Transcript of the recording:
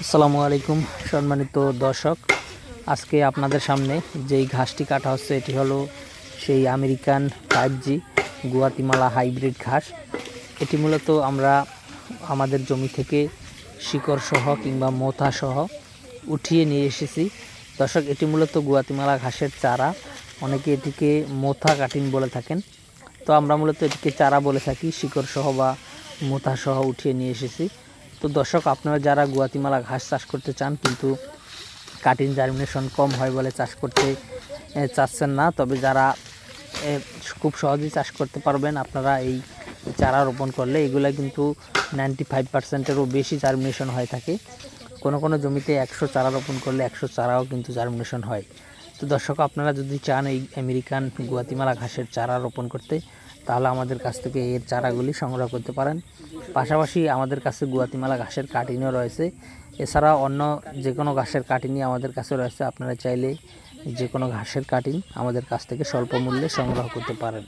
আসসালামু আলাইকুম, সম্মানিত দর্শক। আজকে আপনাদের সামনে যেই ঘাসটি কাটা হচ্ছে, এটি হলো সেই American five G Guatemala hybrid ঘাস। এটি মূলত আমরা আমাদের জমি থেকে শিকড় সহ কিংবা মোথা সহ উঠিয়ে নিয়ে এসেছি। দর্শক, এটি মূলত গুয়াতিমালা ঘাসের চারা। অনেকে এটিকে মোথা কাটিং বলে থাকেন। তো আমরা মূলত এটিকে চারা বলে থাকি, শিকড় সহ বা মোথা সহ উঠিয়ে নিয়ে এসেছি। তো দর্শক, আপনারা যারা গুয়াতিমালা ঘাস চাষ করতে চান, কিন্তু কাটিং জার্মিনেশন কম হয় বলে চাষ করতে চাচ্ছেন না, তবে যারা খুব সহজেই চাষ করতে পারবেন, আপনারা এই চারা রোপণ করলে এগুলো কিন্তু নাইনটি ফাইভ পার্সেন্টেরও বেশি জার্মিনেশন হয়ে থাকে। কোনো কোনো জমিতে একশো চারা রোপণ করলে একশো চারাও কিন্তু জার্মিনেশন হয়। তো দর্শক, আপনারা যদি চান এই আমেরিকান গুয়াতিমালা ঘাসের চারা রোপণ করতে তাহলে আমাদের কাছ থেকে এর চারাগুলি সংগ্রহ করতে পারেন। পাশাপাশি আমাদের কাছে গুয়াতিমালা ঘাসের কাটিংও রয়েছে। এছাড়া অন্য যে কোনো ঘাসের কাটিংই আমাদের কাছে রয়েছে। আপনারা চাইলে যে কোনো ঘাসের কাটিন আমাদের কাছ থেকে স্বল্প মূল্যে সংগ্রহ করতে পারেন।